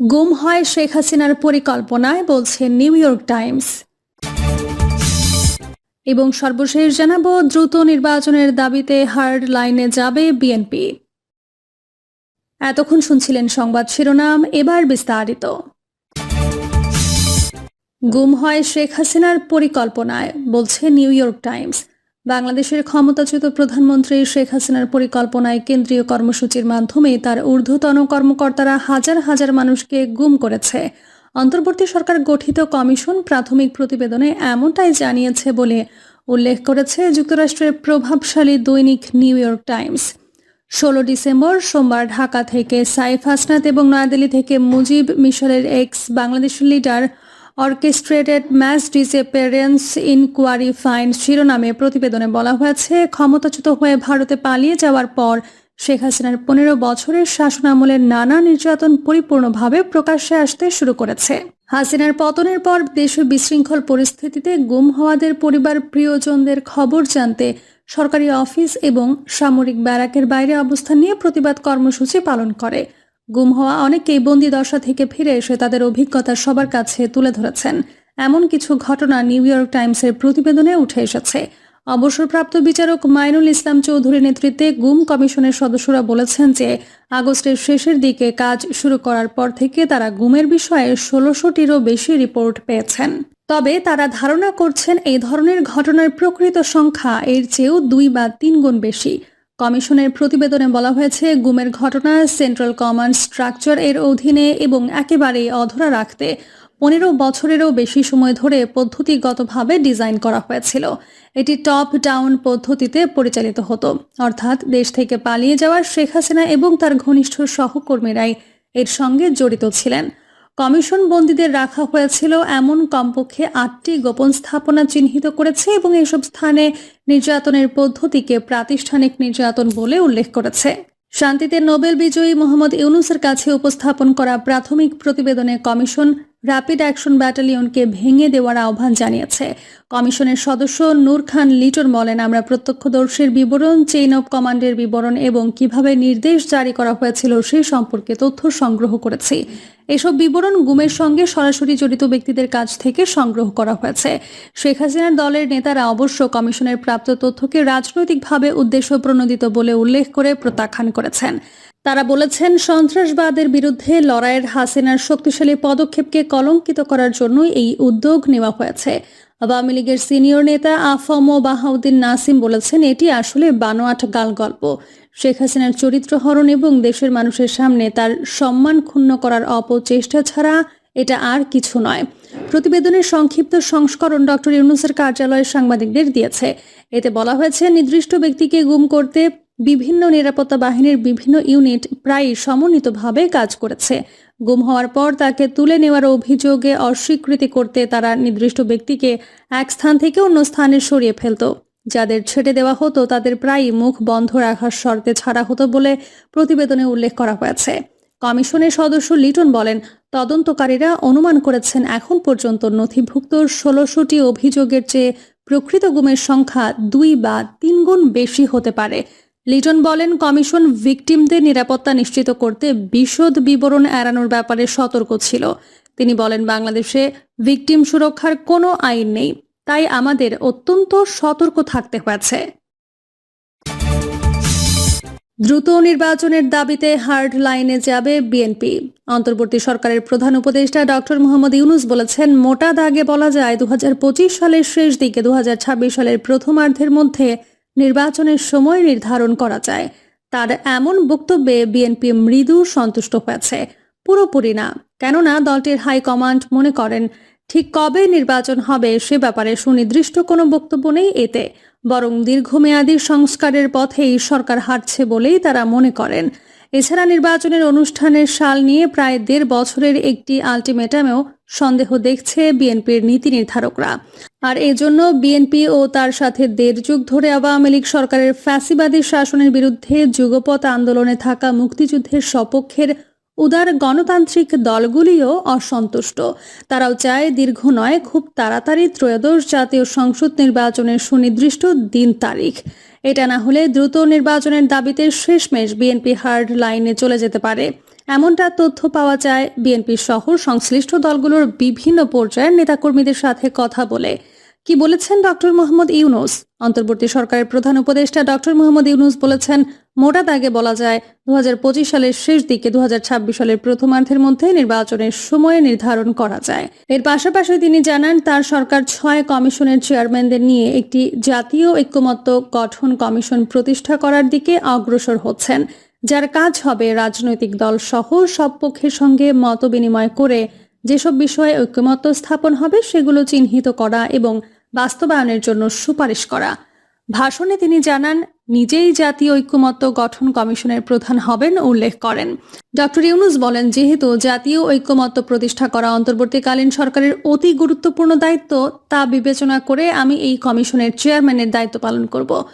গুম হয় শেখ হাসিনার পরিকল্পনায়, বলছে নিউ ইয়র্ক টাইমস। এবং সর্বশেষ জানাব, দ্রুত নির্বাচনের দাবিতে হার্ড লাইনে যাবে বিএনপি। এতক্ষণ শুনছিলেন সংবাদ শিরোনাম, এবার বিস্তারিত। গুম হয় শেখ হাসিনার পরিকল্পনায়, বলছে নিউ ইয়র্ক টাইমস। বাংলাদেশের ক্ষমতাচ্যুত প্রধানমন্ত্রী শেখ হাসিনার পরিকল্পনায় কেন্দ্রীয় কর্মসূচির মাধ্যমে তার ঊর্ধ্বতন কর্মকর্তারা হাজার হাজার মানুষকে গুম করেছে। অন্তর্বর্তী সরকার গঠিত কমিশন প্রাথমিক প্রতিবেদনে এমনটাই জানিয়েছে বলে উল্লেখ করেছে যুক্তরাষ্ট্রের প্রভাবশালী দৈনিক নিউ ইয়র্ক টাইমস। ষোলো ডিসেম্বর সোমবার ঢাকা থেকে সাইফ হাসনাত এবং নয়াদিল্লি থেকে মুজিব মিশরের এক্স বাংলাদেশের leader orchestrated mass disappearance inquiry finds শিরোনামে প্রতিবেদনে বলা হয়েছে, ক্ষমতাচ্যুত হয়ে ভারতে পালিয়ে যাওয়ার পর শেখ হাসিনার পনেরো বছরের শাসনামলের নানা নির্যাতন পরিপূর্ণভাবে প্রকাশ্যে আসতে শুরু করেছে। হাসিনার পতনের পর দেশে বিশৃঙ্খল পরিস্থিতিতে গুম হওয়াদের পরিবার প্রিয়জনদের খবর জানতে সরকারি অফিস এবং সামরিক ব্যারাকের বাইরে অবস্থান নিয়ে প্রতিবাদ কর্মসূচি পালন করে। গুম হওয়া অনেকেই বন্দি দশা থেকে ফিরে এসে তাদের অভিজ্ঞতা সবার কাছে তুলে ধরেছেন। এমন কিছু ঘটনা নিউ ইয়র্ক টাইমসের প্রতিবেদনে উঠে এসেছে। অবসরপ্রাপ্ত বিচারক মাইনুল ইসলাম চৌধুরী নেতৃত্বে গুম কমিশনের সদস্যরা বলেছেন যে, আগস্টের শেষের দিকে কাজ শুরু করার পর থেকে তারা গুমের বিষয়ে ষোলোশোটিরও বেশি রিপোর্ট পেয়েছেন। তবে তারা ধারণা করছেন, এই ধরনের ঘটনার প্রকৃত সংখ্যা এর চেয়েও দুই বা তিন গুণ বেশি। কমিশনের প্রতিবেদনে বলা হয়েছে, গুমের ঘটনা, সেন্ট্রাল কমান্ড স্ট্রাকচার এর অধীনে এবং একেবারেই অধরা রাখতে পনেরো বছরেরও বেশি সময় ধরে পদ্ধতিগতভাবে ডিজাইন করা হয়েছিল। এটি টপ ডাউন পদ্ধতিতে পরিচালিত হতো। অর্থাৎ দেশ থেকে পালিয়ে যাওয়ার শেখ হাসিনা এবং তার ঘনিষ্ঠ সহকর্মীরাই এর সঙ্গে জড়িত ছিলেন। কমিশন বন্দীদের রাখা হয়েছিল এমন কমপক্ষে আটটি গোপন স্থাপনা চিহ্নিত করেছে এবং এসব স্থানে নির্যাতনের পদ্ধতিকে প্রাতিষ্ঠানিক নির্যাতন বলে উল্লেখ করেছে। শান্তিতে নোবেল বিজয়ী মোহাম্মদ ইউনুসের কাছে উপস্থাপন করা প্রাথমিক প্রতিবেদনে কমিশন র্যাপিড অ্যাকশন ব্যাটালিয়নকে ভেঙে দেওয়ার আহ্বান জানিয়েছে। কমিশনের সদস্য নূর খান লিটন বলেন, আমরা প্রত্যক্ষদর্শীর বিবরণ চেইন অব কমান্ডের বিবরণ এবং কীভাবে নির্দেশ জারি করা হয়েছিল সেই সম্পর্কে তথ্য সংগ্রহ করেছি। এসব বিবরণ গুমের সঙ্গে সরাসরি জড়িত ব্যক্তিদের কাছ থেকে সংগ্রহ করা হয়েছে। শেখ হাসিনার দলের নেতারা অবশ্য কমিশনের প্রাপ্ত তথ্যকে রাজনৈতিকভাবে উদ্দেশ্য প্রণোদিত বলে উল্লেখ করে প্রত্যাখ্যান করেছেন। তারা বলেছেন, সন্ত্রাসবাদের বিরুদ্ধে লড়াইয়ের হাসিনার শক্তিশালী পদক্ষেপকে কলঙ্কিত করার জন্য এই উদ্যোগ নেওয়া হয়েছে। আওয়ামী লীগের সিনিয়র নেতা আফম বাহাউদ্দিন নাসিম বলেছেন, এটি আসলে বানোয়াট গাল গল্প। শেখ হাসিনার চরিত্র হরণ এবং দেশের মানুষের সামনে তার সম্মান ক্ষুণ্ণ করার অপচেষ্টা ছাড়া এটা আর কিছু নয়। প্রতিবেদনের সংক্ষিপ্ত সংস্করণ ডক্টর ইউনুসের কার্যালয়ের সাংবাদিকদের দিয়েছে। এতে বলা হয়েছে, নির্দিষ্ট ব্যক্তিকে গুম করতে বিভিন্ন নিরাপত্তা বাহিনীর বিভিন্ন ইউনিট প্রায় সমন্বিতভাবে কাজ করেছে। গুম হওয়ার পর তাকে তুলে নেওয়ার অভিযোগে অস্বীকৃতি করতে তারা নির্দিষ্ট ব্যক্তিকে এক স্থান থেকে অন্য স্থানে সরিয়ে ফেলত। যাদের ছেড়ে দেওয়া হতো তাদের প্রায়ই মুখ বন্ধ রাখার শর্তে ছাড়া হতো বলে প্রতিবেদনে উল্লেখ করা হয়েছে। কমিশনের সদস্য লিটন বলেন, তদন্তকারীরা অনুমান করেছেন এখন পর্যন্ত নথিভুক্ত ষোলোশোটি অভিযোগের চেয়ে প্রকৃত গুমের সংখ্যা দুই বা তিন গুণ বেশি হতে পারে। লিটন বলেন, কমিশন ভিকটিমদের নিরাপত্তা নিশ্চিত করতে বিশদ বিবরণ এড়ানোর ব্যাপারে সতর্ক ছিল। তিনি বলেন, বাংলাদেশে ভিকটিম সুরক্ষার কোনো আইন নেই, তাই আমাদের অত্যন্ত সতর্ক থাকতে হয়েছে। দ্রুত নির্বাচনের দাবিতে হার্ড লাইনে যাবে বিএনপি। অন্তর্বর্তী সরকারের প্রধান উপদেষ্টা ডক্টর মোহাম্মদ ইউনুস বলেছেন, মোটা দাগে বলা যায় দু হাজার পঁচিশ সালের শেষ দিকে দু হাজার ছাব্বিশ সালের প্রথমার্ধের মধ্যে নির্বাচনের সময় নির্ধারণ করা যায়। তার এমন বক্তব্যে বিএনপি মৃদু সন্তুষ্ট হয়েছে। পুরোপুরি না। কেননা দলটির হাইকমান্ড মনে করেন, ঠিক কবে নির্বাচন হবে সে ব্যাপারে সুনির্দিষ্ট কোনো বক্তব্য নেই এতে। বরং দীর্ঘমেয়াদী সংস্কারের পথেই সরকার হাঁটছে বলেই তারা মনে করেন। এছাড়া নির্বাচনের অনুষ্ঠানের সাল নিয়ে প্রায় দেড় বছরের একটি আলটিমেটামেও সন্দেহ দেখছে বিএনপির নীতি নির্ধারকরা। আর এজন্য বিএনপি ও তার সাথে দেড় যুগ ধরে আওয়ামী লীগ সরকারের ফ্যাসিবাদী শাসনের বিরুদ্ধে যুগপথ আন্দোলনে থাকা মুক্তিযুদ্ধের সপক্ষের উদার গণতান্ত্রিক দলগুলিও অসন্তুষ্ট। তারাও চায় দীর্ঘ নয়, খুব তাড়াতাড়ি ত্রয়োদশ জাতীয় সংসদ নির্বাচনের সুনির্দিষ্ট দিন তারিখ। এটা না হলে দ্রুত নির্বাচনের দাবিতে শেষমেশ বিএনপি হার্ড লাইনে চলে যেতে পারে। এমনটা তথ্য পাওয়া যায় বিএনপি সহ সংশ্লিষ্ট দলগুলোর বিভিন্ন পর্যায়ের নেতাকর্মীদের সাথে কথা বলে। কি বলেছেন ডক্টর মোহাম্মদ ইউনুস? অন্তর্বর্তী সরকারের প্রধান উপদেষ্টা ডক্টর মোহাম্মদ ইউনুস বলেছেন, মোটা দাগে বলা যায় দুহাজার পঁচিশ সালের শেষ দিকে দুহাজার ছাব্বিশ সালের প্রথমার্ধের মধ্যে নির্বাচনের সময় নির্ধারণ করা যায়। এর পাশাপাশি তিনি জানান, তার সরকার ছয় কমিশনের চেয়ারম্যানদের নিয়ে একটি জাতীয় ঐক্যমত্য গঠন কমিশন প্রতিষ্ঠা করার দিকে অগ্রসর হচ্ছেন, যার কাজ হবে রাজনৈতিক দল সহ সব পক্ষের সঙ্গে মত বিনিময় করে যেসব বিষয়ে ঐক্যমত্য স্থাপন হবে সেগুলো চিহ্নিত করা এবং বাস্তবায়নের জন্য সুপারিশ করা। ভাষণে তিনি জানান, নিজেই জাতীয় ঐক্যমত্য গঠন কমিশনের প্রধান হবেন উল্লেখ করেন। ডক্টর ইউনুস বলেন, যেহেতু জাতীয় ঐক্যমত্য প্রতিষ্ঠা করা অন্তর্বর্তীকালীন সরকারের অতি গুরুত্বপূর্ণ দায়িত্ব, তা বিবেচনা করে আমি এই কমিশনের চেয়ারম্যানের দায়িত্ব পালন করব।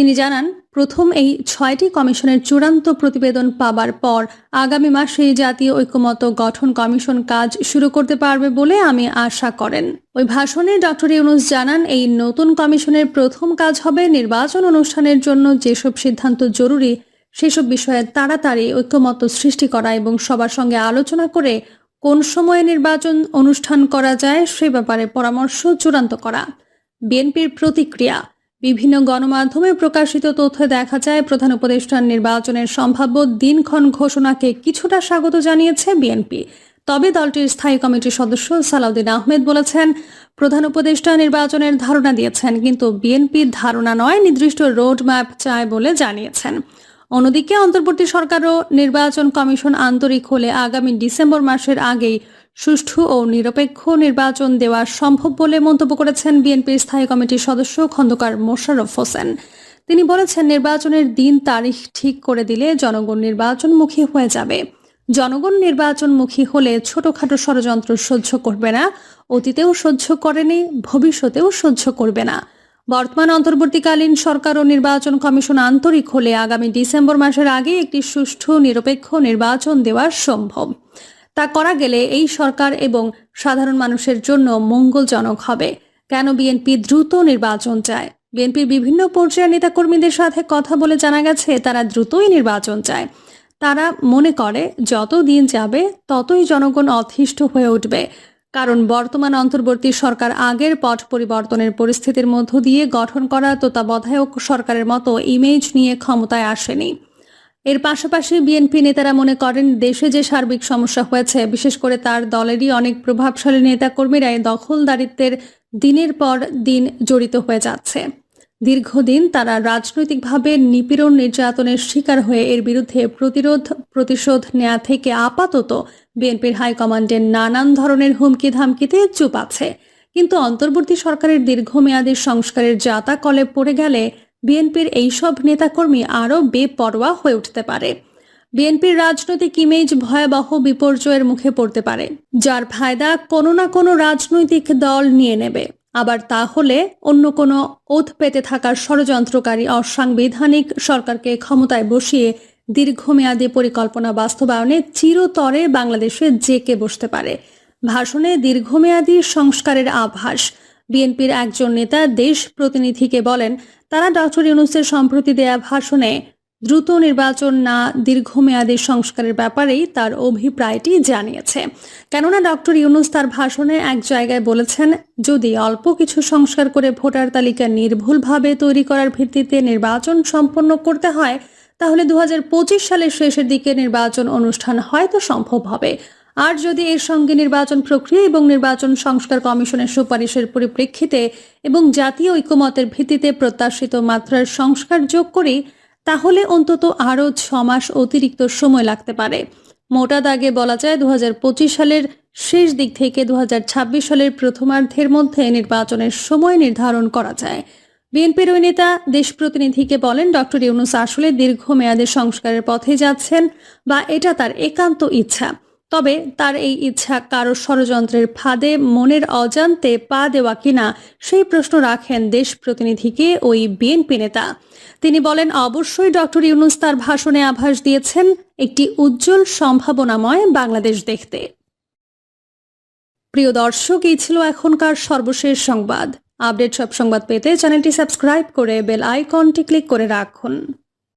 তিনি জানান, প্রথম এই ছয়টি কমিশনের চূড়ান্ত প্রতিবেদন পাবার পর আগামী মাসে জাতীয় ঐক্যমত্য গঠন কমিশন কাজ শুরু করতে পারবে বলে আমি আশা করেন। ওই ভাষণে ডক্টর ইউনুস জানান, এই নতুন কমিশনের প্রথম কাজ হবে নির্বাচন অনুষ্ঠানের জন্য যেসব সিদ্ধান্ত জরুরি, সেসব বিষয়ে তাড়াতাড়ি ঐক্যমত্য সৃষ্টি করা এবং সবার সঙ্গে আলোচনা করে কোন সময়ে নির্বাচন অনুষ্ঠান করা যায় সে ব্যাপারে পরামর্শ চূড়ান্ত করা। বিএনপির প্রতিক্রিয়া বিভিন্ন গণমাধ্যমে প্রকাশিত তথ্যে দেখা যায়, প্রধান উপদেষ্টার নির্বাচনের সম্ভাব্য দিনক্ষণ ঘোষণাকে কিছুটা স্বাগত জানিয়েছে বিএনপি। তবে দলটির স্থায়ী কমিটির সদস্য সালাউদ্দিন আহমেদ বলেছেন, প্রধান উপদেষ্টা নির্বাচনের ধারণা দিয়েছেন, কিন্তু বিএনপির ধারণা নয়, নির্দিষ্ট রোড ম্যাপ চায় বলে জানিয়েছেন। অন্যদিকে অন্তর্বর্তী সরকারও নির্বাচন কমিশন আন্তরিক হলে আগামী ডিসেম্বর মাসের আগেই সুষ্ঠু ও নিরপেক্ষ নির্বাচন দেওয়া সম্ভব বলে মন্তব্য করেছেন বিএনপির স্থায়ী কমিটির সদস্য খন্দকার মোশাররফ হোসেন। তিনি বলেছেন, নির্বাচনের দিন তারিখ ঠিক করে দিলে জনগণ নির্বাচনমুখী হয়ে যাবে। জনগণ নির্বাচনমুখী হলে ছোটখাটো ষড়যন্ত্র সহ্য করবে না, অতীতেও সহ্য করেনি, ভবিষ্যতেও সহ্য করবে না। বর্তমান অন্তর্বর্তীকালীন সরকার ও নির্বাচন কমিশন আন্তরিক হলে আগামী ডিসেম্বর মাসের আগে একটি সুষ্ঠু, নিরপেক্ষ নির্বাচন দেওয়া সম্ভব। তা করা গেলে এই সরকার এবং সাধারণ মানুষের জন্য মঙ্গলজনক হবে। কেন বিএনপি দ্রুত নির্বাচন চায়? বিএনপির বিভিন্ন পর্যায়ের নেতাকর্মীদের সাথে কথা বলে জানা গেছে, তারা দ্রুতই নির্বাচন চায়। তারা মনে করে, যত দিন যাবে, ততই জনগণ অতিষ্ঠ হয়ে উঠবে। কারণ বর্তমান অন্তর্বর্তী সরকার আগের পট পরিবর্তনের পরিস্থিতির মধ্য দিয়ে গঠন করা তত্ত্বাবধায়ক সরকারের মতো ইমেজ নিয়ে ক্ষমতায় আসেনি। এর পাশাপাশি বিএনপি নেতারা মনে করেন, দেশে যে সার্বিক সমস্যা হয়েছে, বিশেষ করে তার দলেরই অনেক প্রভাবশালী নেতাকর্মীরা এই দখলদারিত্বের দিনের পর দিন জড়িত হয়ে যাচ্ছে। দীর্ঘদিন তারা রাজনৈতিকভাবে নিপীড়ন নির্যাতনের শিকার হয়ে এর বিরুদ্ধে প্রতিরোধ প্রতিশোধ নেয়া থেকে আপাতত বিএনপির হাইকমান্ডের নানান ধরনের হুমকি ধামকিতে চুপ আছে। কিন্তু অন্তর্বর্তী সরকারের দীর্ঘমেয়াদী সংস্কারের জাতা কলে পড়ে গেলে বিএনপির এইসব নেতাকর্মী আরও বেপরোয়া হয়ে উঠতে পারে। বিএনপির রাজনৈতিক ইমেজ ভয়াবহ বিপর্যয়ের মুখে পড়তে পারে, যার ফায়দা কোনো না কোনো রাজনৈতিক দল নিয়ে নেবে। আবার তা হলে অন্য কোনো ওথ পেতে থাকার ষড়যন্ত্রকারী অসাংবিধানিক সরকারকে ক্ষমতায় বসিয়ে দীর্ঘমেয়াদী পরিকল্পনা বাস্তবায়নে চিরতরে বাংলাদেশে জেকে বসতে পারে। ভাষণে দীর্ঘমেয়াদী সংস্কারের আভাস বিএনপির একজন নেতা দেশ প্রতিনিধিকে বলেন, তারা ডক্টর ইউনুসের সম্প্রতি দেয়া ভাষণে দ্রুত নির্বাচন না দীর্ঘমেয়াদী সংস্কারের ব্যাপারেই তার অভিপ্রায়টি জানিয়েছে। কেননা ডক্টর ইউনুস তার ভাষণে এক জায়গায় বলেছেন, যদি অল্প কিছু সংস্কার করে ভোটার তালিকা নির্ভুলভাবে তৈরি করার ভিত্তিতে নির্বাচন সম্পন্ন করতে হয়, তাহলে দু হাজার পঁচিশ সালের শেষের দিকে নির্বাচন অনুষ্ঠান হয়তো সম্ভব হবে। আর যদি এর সঙ্গে নির্বাচন প্রক্রিয়া এবং নির্বাচন সংস্কার কমিশনের সুপারিশের পরিপ্রেক্ষিতে এবং জাতীয় ঐক্যমতের ভিত্তিতে প্রত্যাশিত মাত্রার সংস্কার যোগ করি, তাহলে অন্তত আরও ছ মাস অতিরিক্ত সময় লাগতে পারে। মোটা দাগে বলা যায় দু হাজার পঁচিশ সালের শেষ দিক থেকে দু হাজার ছাব্বিশ সালের প্রথমার্ধের মধ্যে নির্বাচনের সময় নির্ধারণ করা যায়। বিএনপির ওই নেতা, দেশ প্রতিনিধিকে বলেন, ডক্টর ইউনুস আসলে দীর্ঘমেয়াদী সংস্কারের পথে যাচ্ছেন বা এটা তার একান্ত ইচ্ছা। তবে তার এই ইচ্ছা কারও ষড়যন্ত্রের ফাঁদে মনের অজান্তে পা দেওয়া কিনা সেই প্রশ্ন রাখেন দেশ প্রতিনিধিকে ওই বিএনপি নেতা। তিনি বলেন, অবশ্যই ডক্টর ইউনুস তার ভাষণে আভাস দিয়েছেন একটি উজ্জ্বল সম্ভাবনাময় বাংলাদেশ দেখতে। প্রিয় দর্শক, এই ছিল এখনকার সর্বশেষ সংবাদ। আপডেট সব সংবাদ পেতে চ্যানেলটি সাবস্ক্রাইব করে বেল আইকনটি ক্লিক করে রাখুন।